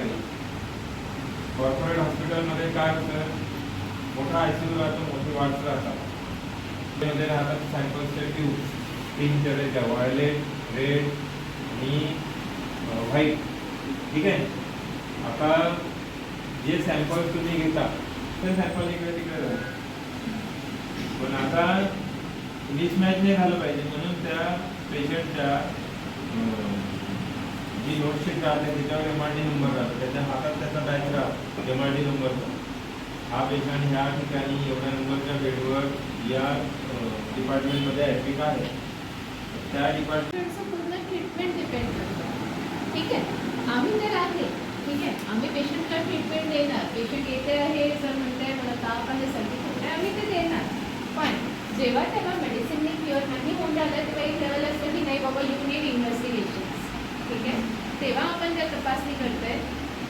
Corporate corporate हॉस्पिटलमध्ये काय होतं? मोठा आय सी यू राहतो मोठी वाटस राहतात. त्यामध्ये राहतात सॅम्पल्सचे ट्यूब तीन चरेच्या व्हायलेट रेड आणि व्हाईट ठीक आहे? आता जे सॅम्पल तुम्ही घेता ते सॅम्पल इकडे तिकडे पण आता मिसमॅच नाही झालं पाहिजे. म्हणून त्या पेशंटच्या जी नोटशीट राहते एम आर डी नंबर राहतो. त्याचा बॅच राहतो एम आर डी नंबरचा हा पेशंट ह्या ठिकाणी एवढ्या नंबरच्या बेडवर या डिपार्टमेंटमध्ये ॲडमिट आहे. ट्रीटमेंट डिपेंड करतं. ठीक आहे? आम्ही आहे. ठीक आहे? आम्ही पेशंटला ट्रीटमेंट देणार. पेशंट येते आहे जर म्हणते मला ताप आहे, सर्दी खोकला आम्ही ते देणार. पण जेव्हा त्याला मेडिसिनने क्युअर नाही होऊन राहिलं, तेव्हा एक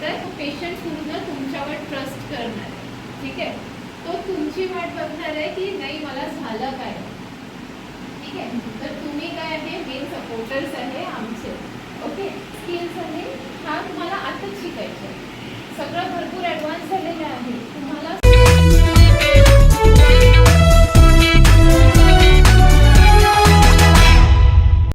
तर तो पेशंट पूर्ण तुमच्यावर ट्रस्ट करणार ठीक आहे? तो तुमची वाट बघणार आहे की नाही मला झालं काय? ठीक आहे? तर तुम्ही काय आहे मेन सपोर्टर्स आहे आमचे. ओके स्किल्स आहे हा तुम्हाला आताच शिकायचं भरपूर ॲडव्हान्स